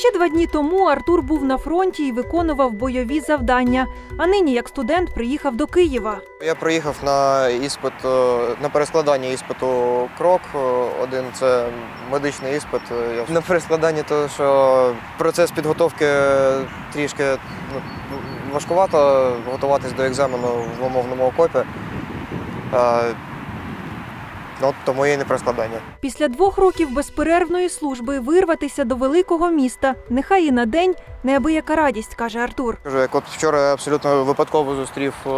Ще два дні тому Артур був на фронті і виконував бойові завдання. А нині, як студент, приїхав до Києва. Я приїхав на іспит е, на перескладання іспиту крок. е, Один це медичний іспит. Е, на перескладанні, то що процес підготовки трішки ну, важкувато готуватись до екзамену в умовному окопі. Ну, от тому і не перескладання. Після двох років безперервної служби вирватися до великого міста, нехай і на день неабияка радість, каже Артур. Кажу, як от вчора абсолютно випадково зустрів е,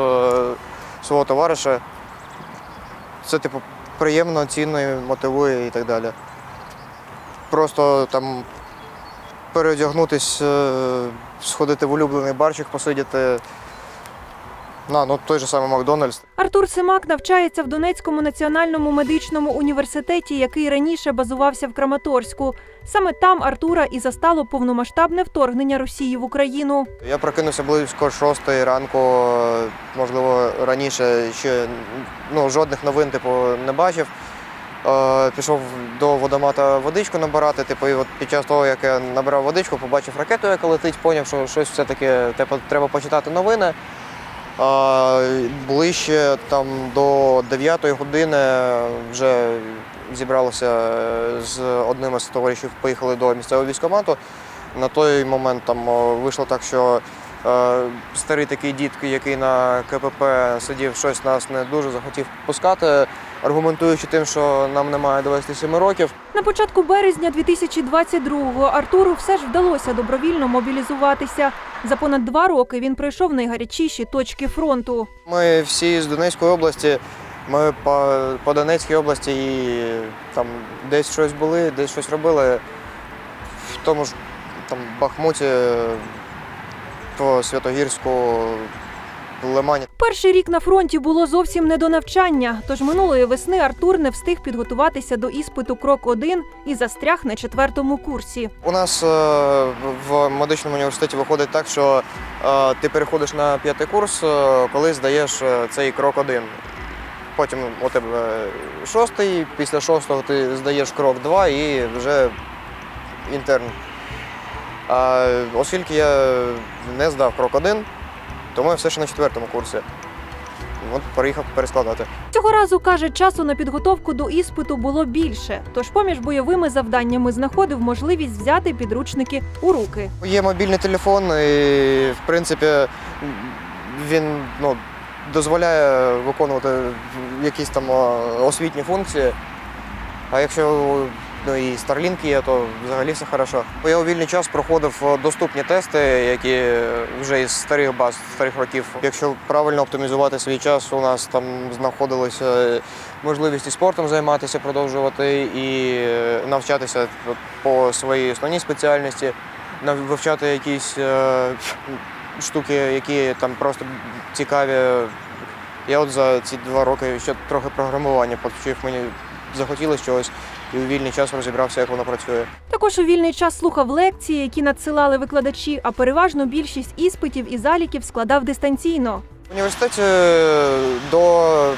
свого товариша. Це, типу, приємно, цінно, мотивує і так далі. Просто там переодягнутись, е, сходити в улюблений барчик, посидіти. На, ну той же самий Макдональдс. Артур Семак навчається в Донецькому національному медичному університеті, який раніше базувався в Краматорську. Саме там Артура і застало повномасштабне вторгнення Росії в Україну. Я прокинувся близько шостої ранку, можливо, раніше ще ну, жодних новин типу, не бачив. Е, Пішов до водомата водичку набирати. Типу, і от під час того, як я набирав водичку, побачив ракету, яка летить, поняв, що щось все-таки типу, треба почитати новини. Е, Ближче там, до 9 години вже зібралися з одним із товаришів, поїхали до місцевого військкомату. На той момент там вийшло так, що е, старий такий дід, який на КПП сидів, щось нас не дуже захотів пускати, аргументуючи тим, що нам немає 27 років. На початку березня 2022-го Артуру все ж вдалося добровільно мобілізуватися. За понад два роки він пройшов найгарячіші точки фронту. Ми всі з Донецької області, ми по, по Донецькій області і там десь щось були, десь щось робили. В тому ж там Бахмуті, по Святогірську, Лимані. Перший рік на фронті було зовсім не до навчання. Тож минулої весни Артур не встиг підготуватися до іспиту крок 1 і застряг на четвертому курсі. У нас е, в медичному університеті виходить так, що е, ти переходиш на п'ятий курс, е, коли здаєш цей крок один. Потім у тебе шостий, після шостого ти здаєш крок два і вже інтерн. А оскільки я не здав крок один, тому я все ще на четвертому курсі. От приїхав перескладати. Цього разу каже, часу на підготовку до іспиту було більше. Тож поміж бойовими завданнями знаходив можливість взяти підручники у руки. Є мобільний телефон, і в принципі він ну, дозволяє виконувати якісь там освітні функції. А якщо ну, і Starlink є, то взагалі все хорошо. Я у вільний час проходив доступні тести, які вже із старих баз, старих років. Якщо правильно оптимізувати свій час, у нас там знаходилися можливість і спортом займатися, продовжувати, і е, навчатися по своїй основній спеціальності вивчати якісь е, штуки, які там просто цікаві. Я от за ці два роки ще трохи програмування повчив, мені захотілося чогось і у вільний час розібрався, як воно працює. Також у вільний час слухав лекції, які надсилали викладачі, а переважно більшість іспитів і заліків складав дистанційно. В університеті е, до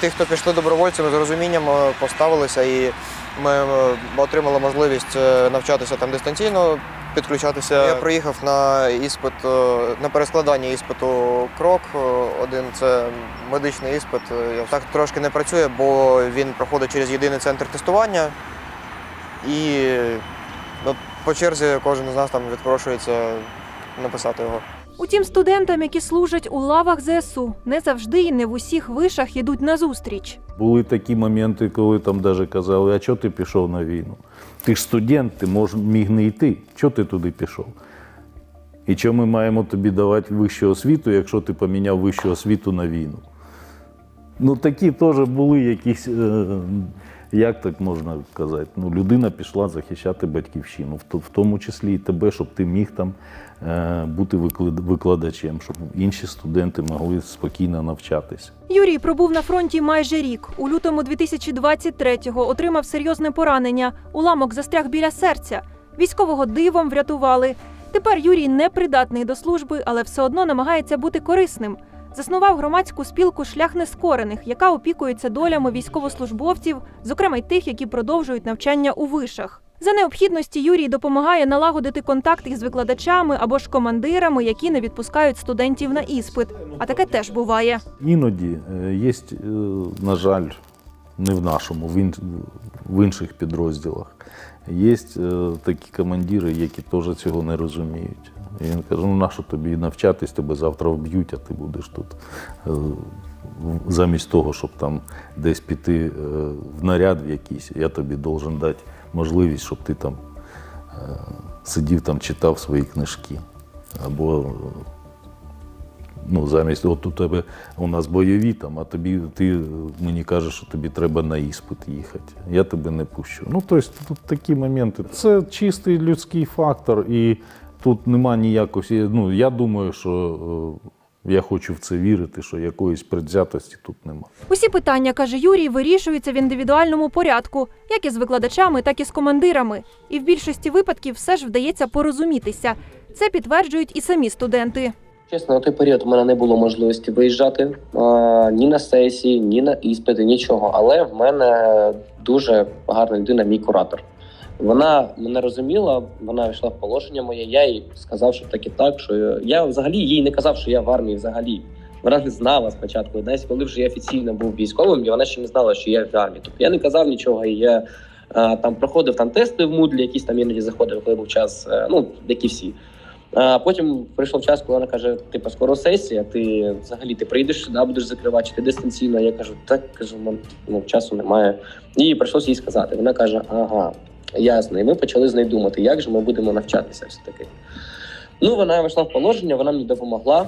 тих, хто пішли добровольцями, з розумінням е, поставилися і ми е, отримали можливість навчатися там дистанційно, підключатися. Я приїхав на іспит, е, на перескладання іспиту крок. е, Один це медичний іспит. Е, Так трошки не працює, бо він проходить через єдиний центр тестування. І ну, по черзі кожен з нас там відпрошується написати його. Утім, студентам, які служать у лавах ЗСУ, не завжди і не в усіх вишах йдуть назустріч. Були такі моменти, коли там даже казали, а чого ти пішов на війну? Ти ж студент, ти мож, міг не йти. Чого ти туди пішов? І чому ми маємо тобі давати вищу освіту, якщо ти поміняв вищу освіту на війну? Ну, такі теж були якісь, е, як так можна казати, ну, людина пішла захищати батьківщину, в, то- в тому числі і тебе, щоб ти міг там е, бути виклад- викладачем, щоб інші студенти могли спокійно навчатися. Юрій пробув на фронті майже рік. У лютому 2023-го отримав серйозне поранення. Уламок застряг біля серця. Військового дивом врятували. Тепер Юрій не придатний до служби, але все одно намагається бути корисним. Заснував громадську спілку Шлях нескорених, яка опікується долями військовослужбовців, зокрема й тих, які продовжують навчання у вишах. За необхідності Юрій допомагає налагодити контакт із викладачами або ж командирами, які не відпускають студентів на іспит. А таке теж буває. Іноді е, є, е, на жаль, не в нашому, в, ін, інших підрозділах. Є е, такі командири, які теж цього не розуміють. І він каже: ну нащо тобі навчатись, тебе завтра вб'ють, а ти будеш тут. е, Замість того, щоб там десь піти е, в наряд в якийсь, я тобі должен дати можливість, щоб ти там е, сидів там, читав свої книжки. Або Ну, замість от у тебе у нас бойові там, а тобі ти мені кажеш, що тобі треба на іспит їхати. Я тебе не пущу. Ну, тобто тут такі моменти. Це чистий людський фактор, і тут нема ніякої. Ну, я думаю, що е, я хочу в це вірити, що якоїсь предвзятості тут нема. Усі питання, каже Юрій, вирішуються в індивідуальному порядку, як із викладачами, так і з командирами. І в більшості випадків все ж вдається порозумітися. Це підтверджують і самі студенти. Чесно, на той період у мене не було можливості виїжджати а, ні на сесії, ні на іспити, нічого. Але в мене дуже гарна людина, мій куратор. Вона мене розуміла, вона йшла в положення моє. Я їй сказав, що так і так. Що я взагалі їй не казав, що я в армії взагалі. Вона не знала спочатку. Десь коли вже я офіційно був військовим, і вона ще не знала, що я в армії. Тобто я не казав нічого. І я а, там проходив там тести в Мудлі, якісь там іноді заходив, коли був час. е, Ну як всі. А потім прийшов час, коли вона каже: типу, скоро сесія, ти взагалі ти прийдеш сюди, будеш закривати, чи ти дистанційно. Я кажу, так кажу, ну, часу немає. І прийшлося їй сказати. Вона каже: Ага, ясно. І ми почали з нею думати, як же ми будемо навчатися все таки. Ну, вона вийшла в положення, вона мені допомогла.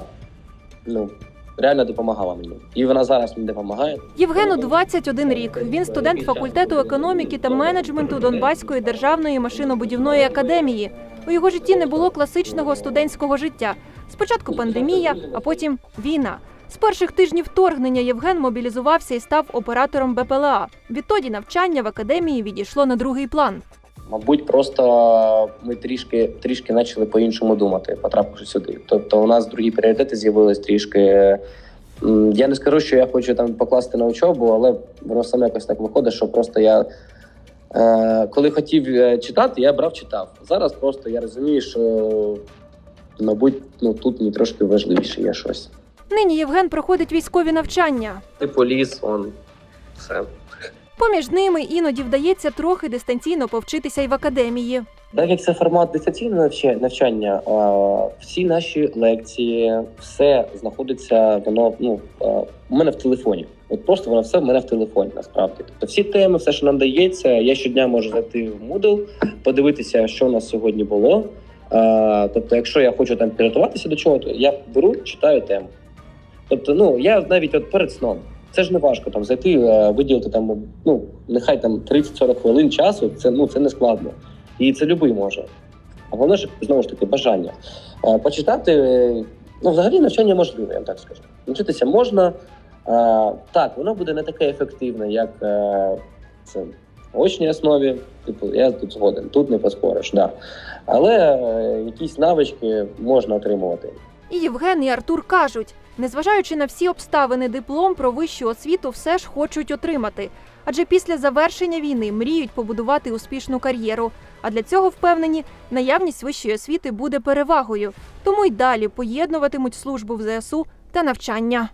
Ну, реально допомагала мені. І вона зараз мені допомагає. Євгену 21 рік. Він студент факультету економіки та менеджменту Донбаської державної машинобудівної академії. У його житті не було класичного студентського життя. Спочатку пандемія, а потім війна. З перших тижнів вторгнення Євген мобілізувався і став оператором БПЛА. Відтоді навчання в академії відійшло на другий план. Мабуть, просто ми трішки трішки почали по-іншому думати, потрапивши сюди. Тобто, у нас другі пріоритети з'явились трішки. Я не скажу, що я хочу там покласти на учобу, але воно саме якось так виходить, що просто я. Е, коли хотів е, читати, я брав читав. Зараз просто я розумію, що мабуть, ну тут мені трошки важливіше є щось. Нині Євген проходить військові навчання. Ти поліз, он все. Поміж ними іноді вдається трохи дистанційно повчитися й в академії. Так як це формат дистанційного навчання, всі наші лекції, все знаходиться воно ну у мене в телефоні. От просто воно все в мене в телефоні. Насправді, тобто всі теми, все, що нам дається, я щодня можу зайти в Moodle, подивитися, що у нас сьогодні було. Тобто, якщо я хочу там підготуватися до чого, то я беру, читаю тему. Тобто, ну я навіть от перед сном. Це ж не важко там зайти, е, виділити там, ну нехай там 30-40 хвилин часу. Це ну це не складно. І це любий може. А головне ж знову ж таки бажання. Е, Почитати, е, ну взагалі навчання можливе, я так скажу. Навчитися можна. Так, воно буде не таке ефективне, як це очній основі. Типу, я тут згоден, тут не поспориш, да. Але якісь навички можна отримувати. І Євген і Артур кажуть, незважаючи на всі обставини, диплом про вищу освіту все ж хочуть отримати. Адже після завершення війни мріють побудувати успішну кар'єру. А для цього впевнені, наявність вищої освіти буде перевагою. Тому й далі поєднуватимуть службу в ЗСУ та навчання.